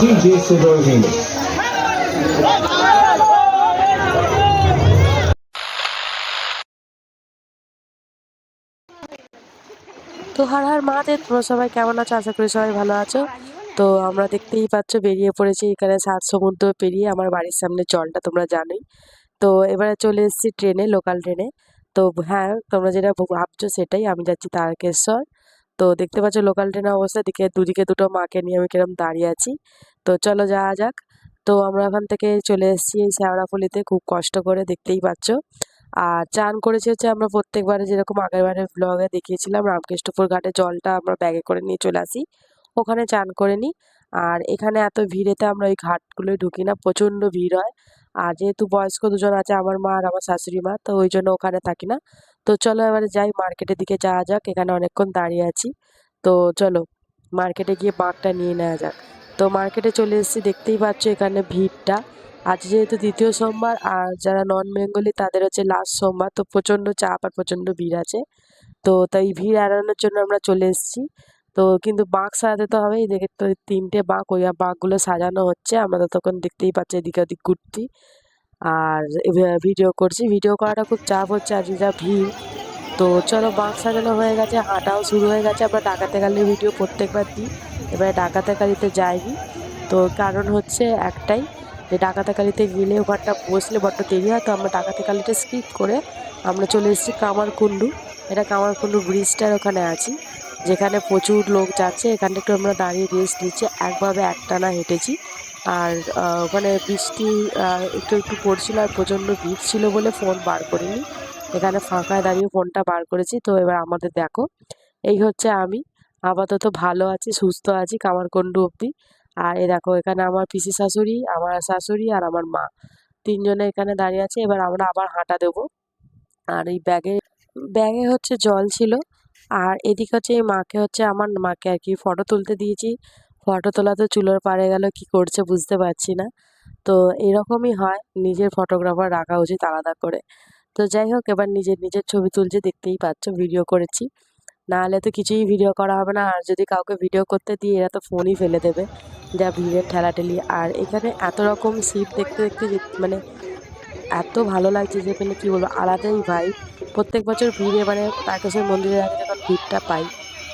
DJ Silver. তো হার হার মহাদেব, তোমরা সবাই কেমন আছো? আশা করি সবাই ভালো আছো। তো আমরা দেখতেই পাচ্ছ বেরিয়ে পড়েছি এখানে সাত সমুদ্র পেরিয়ে আমার বাড়ির সামনে জলটা তোমরা জানোই। তো এবারে চলে এসেছি ট্রেনে লোকাল ট্রেনে। তো হ্যাঁ তোমরা যেটা ভাবছ সেটাই, আমি যাচ্ছি তারকেশ্বর। তো দেখতে পাচ্ছ লোকাল ট্রেনের অবস্থা। দিকে দুদিকে দুটো মাকে নিয়ে আমি কিরম দাঁড়িয়ে আছি। তো চলো যাওয়া যাক। তো আমরা ওখান থেকে চলে এসেছি এই শ্যাওড়াফুলিতে। খুব কষ্ট করে দেখতেই পাচ্ছ। আর চান করেছি হচ্ছে আমরা প্রত্যেকবারে যেরকম আগেরবারের ব্লগে দেখিয়েছিলাম, রামকৃষ্ণপুর ঘাটে জলটা আমরা ব্যাগে করে নিয়ে চলে আসি। ওখানে চান করে নিই আর এখানে এত ভিড়েতে আমরা ওই ঘাটগুলোয় ঢুকি না। প্রচণ্ড ভিড় হয়। আর যেহেতু বয়স্ক দুজন আছে, আমার মা আর আমার শাশুড়ি মা, তো ওই জন্য ওখানে থাকি না। তো চলো এবারে যাই মার্কেটের দিকে যাওয়া যাক, এখানে অনেকক্ষণ দাঁড়িয়ে আছি। তো চলো মার্কেটে গিয়ে বাঁকটা নিয়ে নেওয়া যাক। তো মার্কেটে চলে এসেছি, দেখতেই পাচ্ছ এখানে ভিড়টা। আজ যেহেতু দ্বিতীয় সোমবার, আর যারা নন বেঙ্গলি তাদের হচ্ছে লাস্ট সোমবার, তো প্রচণ্ড চাপ আর প্রচণ্ড ভিড় আছে। তো তাই ভিড় এড়ানোর জন্য আমরা চলে এসেছি। তো কিন্তু বাঁক সাজাতে তো হবেই। দেখে তো তিনটে বাঁক ওই বাঁকগুলো সাজানো হচ্ছে। আমরা তখন দেখতেই পাচ্ছি এদিকে ওদিক ঘুরছি আর ভিডিও করছি। ভিডিও করাটা খুব চাপ হচ্ছে, আর যা ভিড়। তো চলো বাঁক সাজানো হয়ে গেছে, হাঁটাও শুরু হয়ে গেছে। আমরা ডাকাতে গালির ভিডিও প্রত্যেকবার দিই। এবারে ডাকাতে গালিতে যাইনি। তো কারণ হচ্ছে একটাই যে ডাকাতে কালিতে গেলে ওখানটা বসলে বড্ড দেরি হয়। তো আমরা ডাকাতে কালিটা স্কিপ করে আমরা চলে এসেছি কামারকুণ্ডু। এটা কামারকুণ্ডু ব্রিজটার ওখানে আছি। যেখানে প্রচুর লোক যাচ্ছে, এখানটা একটু আমরা দাঁড়িয়ে রেস্ট নিচ্ছি। একভাবে একটানা হেঁটেছি। আর ওখানে বৃষ্টি একটু একটু পড়ছিল আর প্রচণ্ড ভিড় ছিল বলে ফোন বার করিনি। এখানে ফাঁকায় দাঁড়িয়ে ফোনটা বার করেছি। তো এবার আমাদের দেখো, এই হচ্ছে আমি। আপাতত ভালো আছি, সুস্থ আছি কামারকুণ্ডু অব্দি আর এ দেখো, এখানে আমার পিসি শাশুড়ি, আমার শাশুড়ি আর আমার মা। তিনজনে এখানে দাঁড়িয়ে আছে। এবার আমরা আবার হাঁটা দেবো। আর এই ব্যাগে ব্যাগে হচ্ছে জল ছিল। আর এদিকে হচ্ছে এই মাকে হচ্ছে আমার মাকে আর কি ফটো তুলতে দিয়েছি। ফটো তোলা তো চুলোর পাড়ে গেল, কি করছে বুঝতে পারছি না। তো এরকমই হয়, নিজের ফটোগ্রাফার রাখা উচিত আলাদা করে। তো যাই হোক, এবার নিজের নিজের ছবি তুলছে, দেখতেই পাচ্ছ ভিডিও করেছি। না হলে তো কিছুই ভিডিও করা হবে না, আর যদি কাউকে ভিডিও করতে দিই, এরা তো ফোনই ফেলে দেবে, যা ভিড়ের ঠেলাঠেলি। আর এখানে এত রকম সিট দেখতে দেখতে মানে এত ভালো লাগছে যে মানে কী বলব, আলাদাই ভাই প্রত্যেক বছর ভিড়ে মানে তারকেশ্বর যখন ভিড়টা পাই।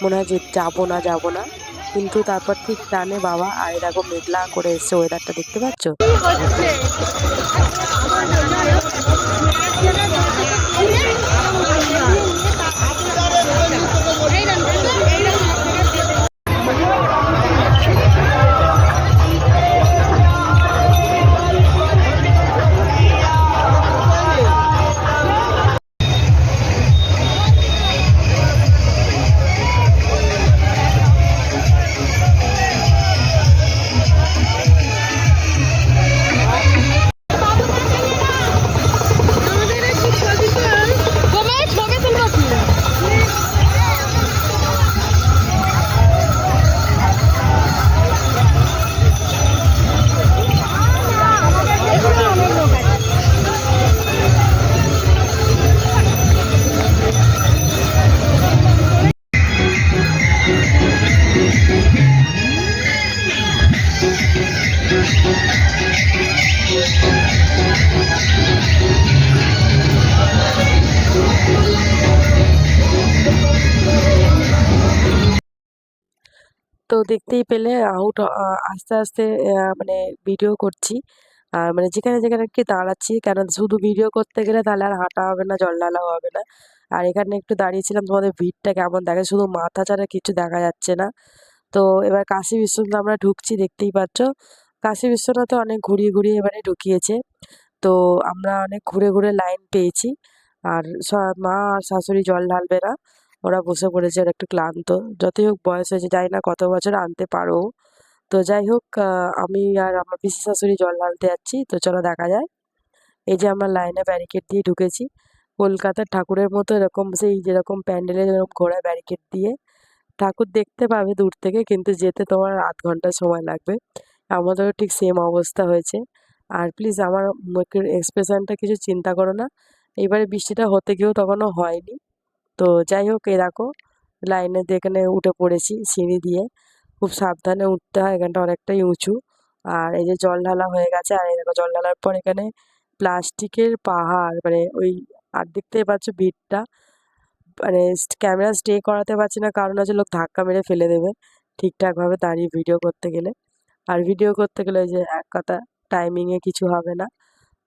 মনে হয় যে যাব না যাব না। কিন্তু তারপর ঠিক টানে বাবা আর এরকম মেঘলা করে এসছে ওয়েদারটা দেখতে পাচ্ছ? তো দেখতেই পেলে আউট আস্তে আস্তে মানে ভিডিও করছি। আর মানে যেখানে যেখানে একটু দাঁড়াচ্ছি, কেন শুধু ভিডিও করতে গেলে তাহলে আর হাঁটা হবে না, জল ঢালাও হবে না। আর এখানে একটু দাঁড়িয়েছিলাম, তোমাদের ভিড়টা কেমন দেখে? শুধু মাথা ছাড়া কিছু দেখা যাচ্ছে না। তো এবার কাশী বিশ্বনাথ আমরা ঢুকছি, দেখতেই পাচ্ছ। কাশী বিশ্বনাথে অনেক ঘুরিয়ে ঘুরিয়ে এবারে ঢুকিয়েছে। তো আমরা অনেক ঘুরে ঘুরে লাইন পেয়েছি। আর মা আর শাশুড়ি জল ঢালবে না। ওরা বসে পড়েছে আর একটু ক্লান্ত। যতই হোক বয়স হয়েছে যাই না কত বছর আনতে পারো। তো যাই হোক আমি আর আমার পিসি শাশুড়ি জল ঢালতে যাচ্ছি। তো চলো দেখা যায় এই যে আমরা লাইনে ব্যারিকেড দিয়ে ঢুকেছি। কলকাতার ঠাকুরের মতো এরকম সেই যেরকম প্যান্ডেলে যেরকম ঘোড়া ব্যারিকেড দিয়ে ঠাকুর দেখতে পাবে দূর থেকে, কিন্তু যেতে তোমার আধ ঘণ্টা সময় লাগবে। আমাদেরও ঠিক সেম অবস্থা হয়েছে। আর প্লিজ আমার মুখের এক্সপ্রেশনটা কিছু চিন্তা করো না। এবারে বৃষ্টিটা হতে গিয়েও তখনও হয়নি। তো যাই হোক এই দেখো লাইনে এখানে উঠে পড়েছি, সিঁড়ি দিয়ে, খুব সাবধানে উঠতে হয়, এখানটা অনেকটাই উঁচু। আর এই যে জল ঢালা হয়ে গেছে, আর এই দেখো জল ঢালার পর এখানে প্লাস্টিকের পাহাড় মানে ওই আর দেখতেই পাচ্ছ ভিড়টা। মানে ক্যামেরা স্টে করাতে পারছি না, কারণ হচ্ছে লোক ধাক্কা মেরে ফেলে দেবে ঠিকঠাকভাবে দাঁড়িয়ে ভিডিও করতে গেলে। আর ভিডিও করতে গেলে ওই যে এক কথা টাইমিংয়ে কিছু হবে না।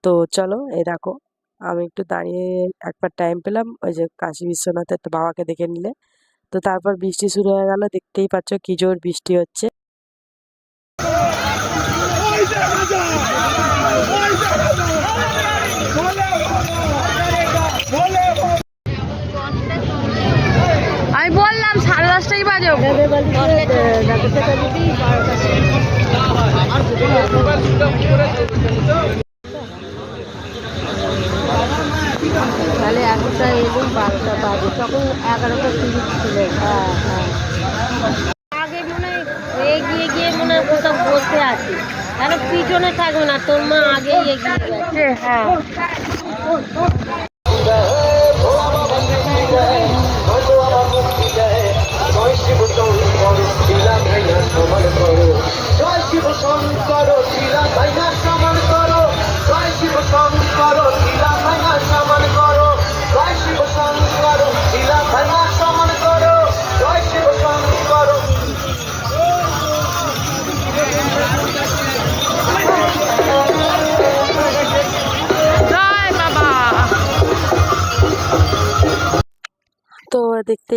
তো চলো এই দেখো আমি একটু দাঁড়িয়ে একবার টাইম পেলাম ওই যে কাশী বিশ্বনাথের তো বাবাকে দেখে নিলে। তো তারপর বৃষ্টি শুরু হয়ে গেল দেখতেই পাচ্ছ কি জোর বৃষ্টি হচ্ছে। আমি বললাম সাড়ে দশটাই বাজে। তাহলে একটা এলুম বারোটা বাজে তখন এগারোটা তিরিশ ছিল। হ্যাঁ হ্যাঁ। আগে মনে হয় এগিয়ে গিয়ে মনে হয় কোথাও বসে আছে। তাহলে পিছনে থাকবে না, তোর মা আগে এগিয়ে গেছে হ্যাঁ। জয়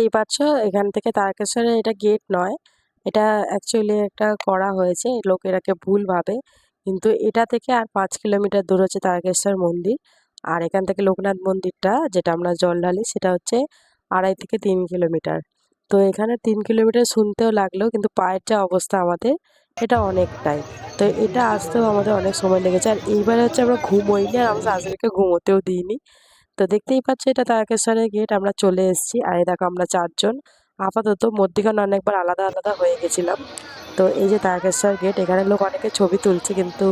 দেখতেই পাচ্ছ, এখান থেকে তারকেশ্বরে এটা গেট নয়। এটা অ্যাকচুয়ালি একটা করা হয়েছে লোকেরাকে ভুল ভাবে। কিন্তু এটা থেকে আর পাঁচ কিলোমিটার দূর হচ্ছে তারকেশ্বর মন্দির। আর এখান থেকে লোকনাথ মন্দিরটা, যেটা আমরা জল ঢালি, সেটা হচ্ছে আড়াই থেকে তিন কিলোমিটার। তো এখানে তিন কিলোমিটার শুনতেও লাগল, কিন্তু পায়ের যা অবস্থা আমাদের, এটা অনেকটাই। তো এটা আসতেও আমাদের অনেক সময় লেগেছে। আর এইবারে হচ্ছে আমরা ঘুমোইনি, আর আমরা শাশুড়িকে ঘুমোতেও দিইনি। তো দেখতেই পাচ্ছ এটা তারকেশ্বরের গেট। আমরা চলে এসেছি। আর দেখো আমরা চারজন। আপাতত মধ্যিখানে অনেকবার আলাদা আলাদা হয়ে গেছিলাম। তো এই যে তারকেশ্বর গেট, এখানে লোক অনেকে ছবি তুলছে কিন্তু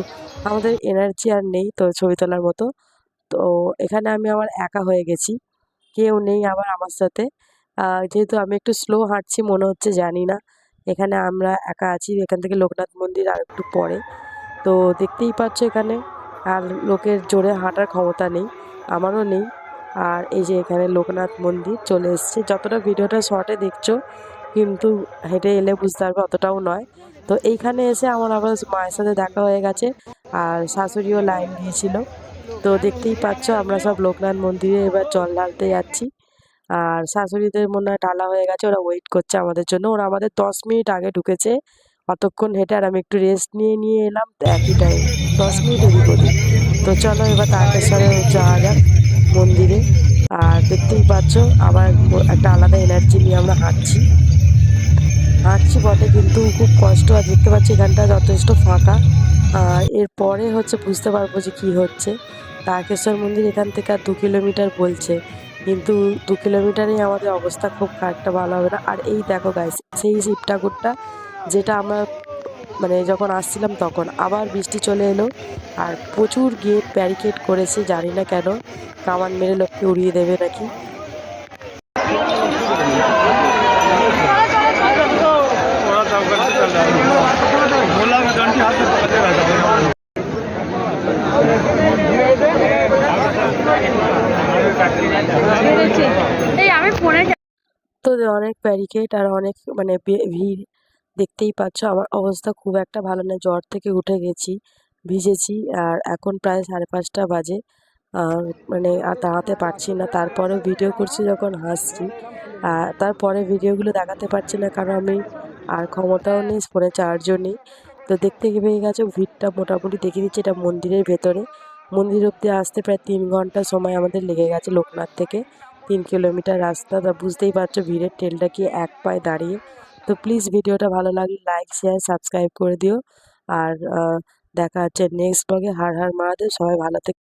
আমাদের এনার্জি আর নেই তো ছবি তোলার মতো। তো এখানে আমি আমার একা হয়ে গেছি। কেউ নেই আবার আমার সাথে। যেহেতু আমি একটু স্লো হাঁটছি, মনে হচ্ছে জানি না। এখানে আমরা একা আছি, এখান থেকে লোকনাথ মন্দির আর একটু পরে। তো দেখতেই পাচ্ছ এখানে। আর লোকের জোরে হাঁটার ক্ষমতা নেই। আমারও নেই। আর এই যে এখানে লোকনাথ মন্দির চলে এসছে। যতটা ভিডিওটা শর্টে দেখছ, কিন্তু হেঁটে এলে বুঝতে পারবে অতটাও নয়। তো এইখানে এসে আমার আবার মায়ের সাথে দেখা হয়ে গেছে আর শাশুড়িও লাইন দিয়েছিল। তো দেখতেই পাচ্ছ, আমরা সব লোকনাথ মন্দিরে এবার জল ঢালতে যাচ্ছি। আর শাশুড়িদের মনে হয় ঢালা হয়ে গেছে, ওরা ওয়েট করছে আমাদের জন্য। ওরা আমাদের দশ মিনিট আগে ঢুকেছে। অতক্ষণ হেঁটে আর আমি একটু রেস্ট নিয়ে নিয়ে এলাম। একই টাইম দশ মিনিট এদিক ওদিক। তো চলো এবার তারকেশ্বরে যাওয়া যাক মন্দিরে। আর দেখতেই পাচ্ছ, আবার একটা আলাদা এনার্জি নিয়ে আমরা হাঁটছি। হাঁটছি বটে, কিন্তু খুব কষ্ট। আর দেখতে পাচ্ছি এখানটা যথেষ্ট ফাঁকা। আর এরপরে হচ্ছে বুঝতে পারব যে কী হচ্ছে। তারকেশ্বর মন্দির এখান থেকে আর দু কিলোমিটার বলছে। কিন্তু দু কিলোমিটারেই আমাদের অবস্থা খুব একটা ভালো হবে না। আর এই দেখো গাইস সেই শিব ঠাকুরটা যেটা আমরা মানে যখন আসছিলাম তখন আবার বৃষ্টি চলে এলো আর প্রচুর গেট ব্যারিকেড করেছে জানি না কেন। কামান মেরে লোককে উড়িয়ে দেবে নাকি? তো অনেক ব্যারিকেড আর অনেক মানে ভিড়। দেখতেই পাচ্ছ আমার অবস্থা খুব একটা ভালো না। জ্বর থেকে উঠে গেছি, ভিজেছি আর এখন প্রায় সাড়ে পাঁচটা বাজে। আর মানে আর দাঁড়াতে পারছি না। তারপরেও ভিডিও করছি যখন, হাসছি। আর তারপরে ভিডিওগুলো দেখাতে পারছি না কারণ আমি আর ক্ষমতাও নেই, ফোনে চার্জও নেই। তো দেখতে পেয়ে গেছো, ভিড়টা মোটামুটি দেখিয়ে দিচ্ছি এটা মন্দিরের ভেতরে। মন্দির অব্দি আসতে প্রায় তিন ঘণ্টা সময় আমাদের লেগে গেছে লোকনাথ থেকে। তিন কিলোমিটার রাস্তা, তা বুঝতেই পারছ ভিড়ের টেলটা কি এক পায়ে দাঁড়িয়ে। তো প্লিজ ভিডিওটা ভালো লাগলে লাইক শেয়ার সাবস্ক্রাইব করে দিও। আর দেখা হচ্ছে নেক্সট ব্লগে হার হার মারাদের সবাই ভালো থেকে